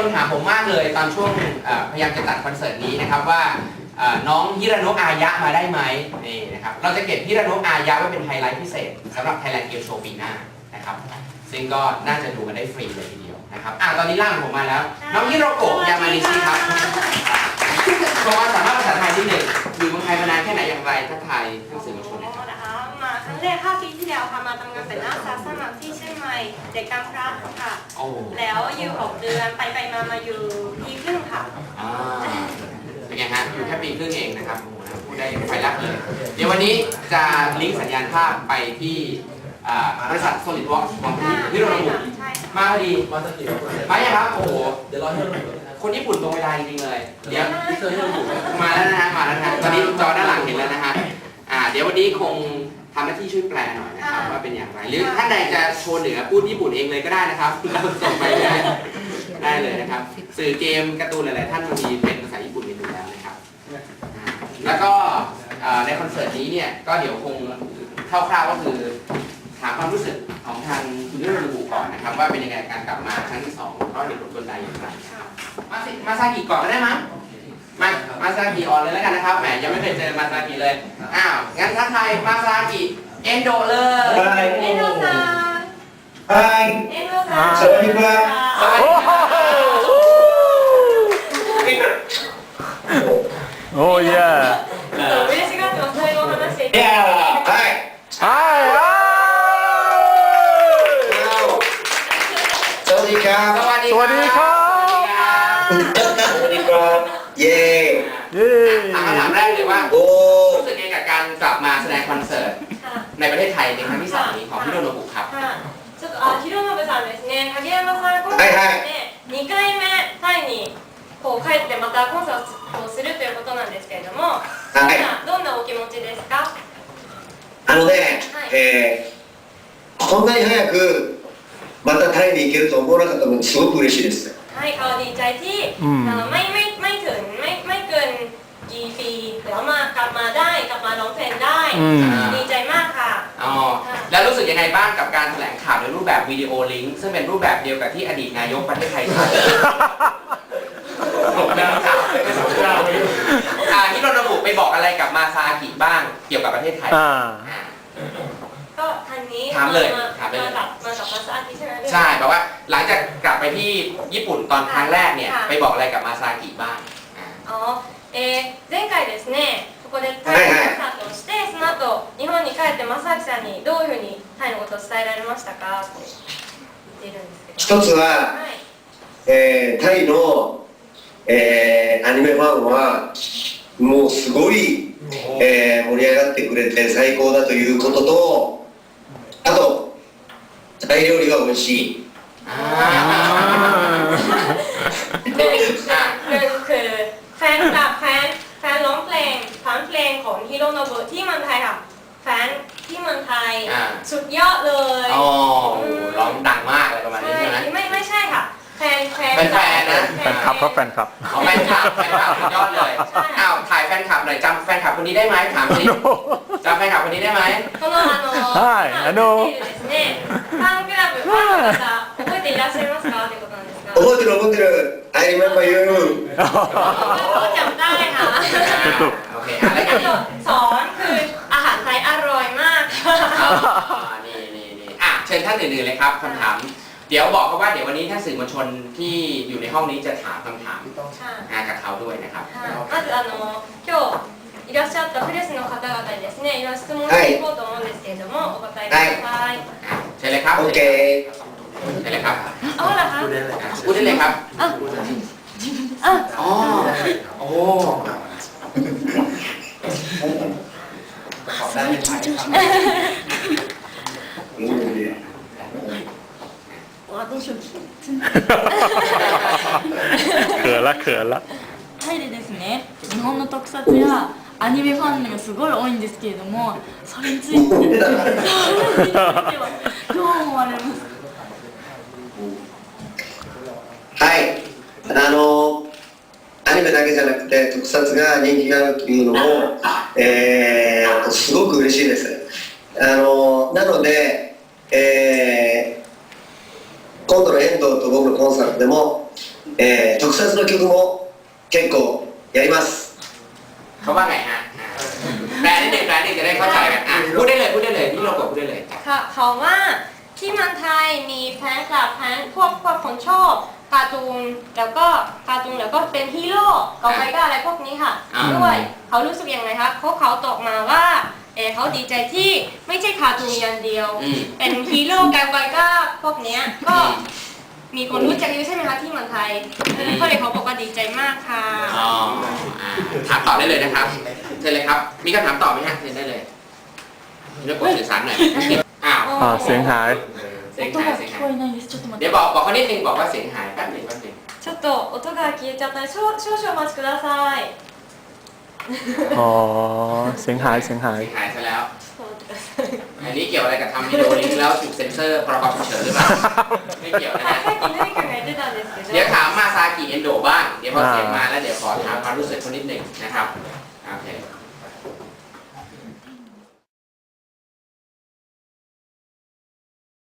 คนถามผมมากเลยตอนช่วงเอ่อพยายามจะตัดคอนเสิร์ตนี้นะครับว่าเอ่อน้องฮิราโนะอายะมาได้ไหมนี่นะครับเราจะเก็บฮิราโนะอายะไว้เป็นไฮไลท์พิเศษสำหรับ Thailand Game Show ปีหน้านะครับซึ่งก็น่าจะดูกันได้ฟรีเลยทีเดียวนะครับอะตอนนี้ล่างผมมาแล้ว น้องฮิโรโกะยามานิชิครับโชว์ความสามารถภาษาไทยที่หนึ่งอยู่เมืองไทยมานานแค่ไหนอย่างไรทักทายท่านสื่อมวลชนหน่อยครับนะคะมาค รั้งแรก5ปีที่แล้วค่ะมาทำงานเป็นนักศึกษาสมัครที่เชียงใหม่เด็กกำพร้าค่ะ โอ้แล้วอยู่6เดือนไปไปมามาอยู่ปีครึ่งค่ะ อ่าเป็นไงฮะอยู่แค่ปีครึ่งเองนะครับโอ้โหพูดได้ไฟลับเลย เดี๋ยววันนี้จะลิงก์สัญญาณภาพไปที่อ่าบริษัท SolidWorks ของพี่ที่โรนบุใช่มาพอดีมาสักกี่วันมาอย่างครับโอ้โห เดี๋ยวรอให้เราดูนะครับคนญี่ปุ่นตรงเวลาจริงๆเลย เดี๋ยว พี่เซอร์ให้เราดูมาแล้วนะฮะมาแล้วนะฮะตอนนี้จอด้านหลังเห็นแล้วนะฮะ อ่า เดี๋ยววันนี้คงทำหน้าที่ช่วยแปลหน่อยนะครับ ว่าเป็นอย่างไร หรือท่านใดจะโชว์เหนือพูดญี่ปุ่นเองเลยก็ได้นะครับเราส่งไปได้ได้เลยนะครับ สื่อเกมการ์ตูนหลายๆท่านบางทีเป็นภาษาญี่ปุ่นกันอยู่แล้วนะครับอ่าแล้วก็เอ่อในคอนเสิร์ตนี้เนี่ยก็เดี๋ยวคงคร่าวๆก็คือถามความรู้สึกของทางคุณนิโรธบุก่อนนะครับ ว่าเป็นยังไงการกลับมาครั้งที่สองก็เหตุผลกลใดอย่างไรมาสิมาซากิก่อนก็ได้มั้ง มามาซากิออนเลยแล้วกันนะครับ แหมยังไม่เคยเจอมาซากิเลย อ้าว งั้นทักทายมาซากิเอนโดเลย เอนโดซา Hi. เอนโดซา Sorry, ba. สวัสดีครับ Oh yeah. そう嬉しがってます最後の話して Yeah. Hi. Hi. Hi. Now. สวัสดีครับ สวัสดีครับ สวัสดีครับ สวัสดีครับ เย้ ーイエ ถามคำถาม ーイ แรกเลยว่า โอ้ รู้สึกยังไงกับการกลับมาแสดงคอนเสิร์ต ค่ะ ในประเทศไทยในครั้งที่สองนี้ของพี่โดโนบุครับ はいちょっとあ、広信さんですね。影山さん今はいは回で2回目タイにこう帰ってまたコンサートをするということなんですけれども、はい今どんなお気持ちですか？あのね、はいえー、こんなに早くまたタイに行けると思わなかったのですごく嬉しいです。はい、เขาดีใจที่ อืม เอ่อไม่ไม่ ปีแต่ว่ามากลับมาได้กลับมาร้องเพลงได้อืม ดีใจมากค่ะอ๋อแล้วรู้สึกยังไงบ้างกับการแถลงข่าวในรูปแบบวิดีโอลิงก์ซึ่งเป็นรูปแบบเดียวกับที่อดีตนายกประเทศไทยทำผมนะครับอ่าที่โดโนบุไปบอกอะไรกับมาซาอากิบ้างเกี่ยวกับประเทศไทยอ่า อ่า ก็ทันนี้ถามเลยมาถามเลย มากับมากับมาซาอากิใช่ไหมใช่แบบว่าหลังจากกลับไปที่ญี่ปุ่นตอนครั้งแรกเนี่ย ค่ะ ไปบอกอะไรกับมาซาอากิบ้างอ่า อ๋อ えー前回ですねここでタイのコンサートをしてその後日本に帰って正明さんにどういうふうにタイのことを伝えられましたか？って言っているんですけど。一つは、はい。えー、タイの、えー、アニメファンはもうすごい、えー、盛り上がってくれて最高だということとあとタイ料理が美味しい。อ่ โรโนบุที่เมืองไทยค่ะ แฟนที่เมืองไทย อ่า สุดยอดเลย อ๋อร้องดังมากอะไรประมาณนี้ ใช่ ใช่ไหม ไม่ไม่ใช่ค่ะ แฟนแฟน เป็นแฟนนะ แฟนคลับครับแฟนคลับ อ๋อแฟนคลับแฟนคลับสุดยอดเลย อ้าวถ่ายแฟนคลับหน่อยจำแฟนคลับคนนี้ได้ไหมถามสิจำแฟนคลับคนนี้ได้ไหม このあの、はい今あの見ているですね、ファンクラブ、ファンの方、覚えていらっしゃいますかということなんですが。覚えてる覚えてる I remember you ก็จำได้ค่ะ โอเคอ่ นี่นี่นี่อ่ะเชิญท่านอื่นๆเลยครับคำถาม เดี๋ยวบอกเขาว่าเดี๋ยววันนี้ท่านสื่อมวลชนที่อยู่ในห้องนี้จะถามคำถาม ค่ะ อ่ะกับเขาด้วยนะครับ まずあの今日いらっしゃったプレスの方々にですね、いろいろ質問していこうと思うんですけれども、お答えください。 อ่ะเชิญเลยครับ OK เชิญเลยครับ あ、ほら、は อ่ะพูดได้เลยครับ あ、 อ๋อโอ้ ป すごい緊張します了了。タイでですね、日本の特撮やアニメファンがすごい多いんですけれども、それについて、それについてはどう思われますか。はい、あのニメだけじゃなくて特撮が人気があるというのも、えー、すごく嬉しいです。あのなので、えー今度の遠藤と僕のコンサートでも、 えー特撮の曲も結構やります เขาว่าไงฮะอ่าแปลนิดหนึ่งแปลนิดหนึ่งจะได้เข้าใจกันอ่ะพูดได้เลยพูดได้เลยนี่เรากดพูดได้เลย ค่ะเขาว่า ที่เมืองไทยมีแฟนคลับแฟนพวกพวกคนชอบการ์ตูนแล้วก็การ์ตูนแล้วก็เป็นฮีโร่เกาไกก็อะไรพวกนี้ค่ะอ่า ด้วยเขารู้สึกยังไงครับเพราะเขาตอบมาว่าเออเขาดีใจที่ไม่ใช่การ์ตูนอย่างเดียว อืม เป็นฮีโร่เกาไกก็พวกเนี้ยก็มีคนรู้จักเยอะใช่ไหมคะที่เมืองไทยก็เลยเขาบอกว่าดีใจมากค่ะ อ๋ออ่าถามต่อได้เลยนะครับเชิญเลยครับ มีคำถามต่อไหมฮะเชิญได้เลยเรื่องกดสื่อสารหน่อย อ้าวเสียงหาย เสียงหายเสียงหาย。เดี๋ยว。บอกบอกเขานิดนึงบอกว่าเสียงหายแป๊บหนึ่งแป๊บหนึ่งちょっと音が消えちゃったので少々お待ちください。อ๋อ เสียงหาย เสียงหาย เสียงหายซะแล้ว。อันนี้เกี่ยวอะไรกับทำวิดีโอนี้แล้วถูกเซ็นเซอร์ประกอบเฉยหรือเปล่าไม่เกี่ยวนะ、เดี๋ยวถามมาซากิเอนโดบ้าง เดี๋ยวพอเสียงมาแล้วเดี๋ยวขอถามความรู้สึกคนนิดหนึ่งนะครับ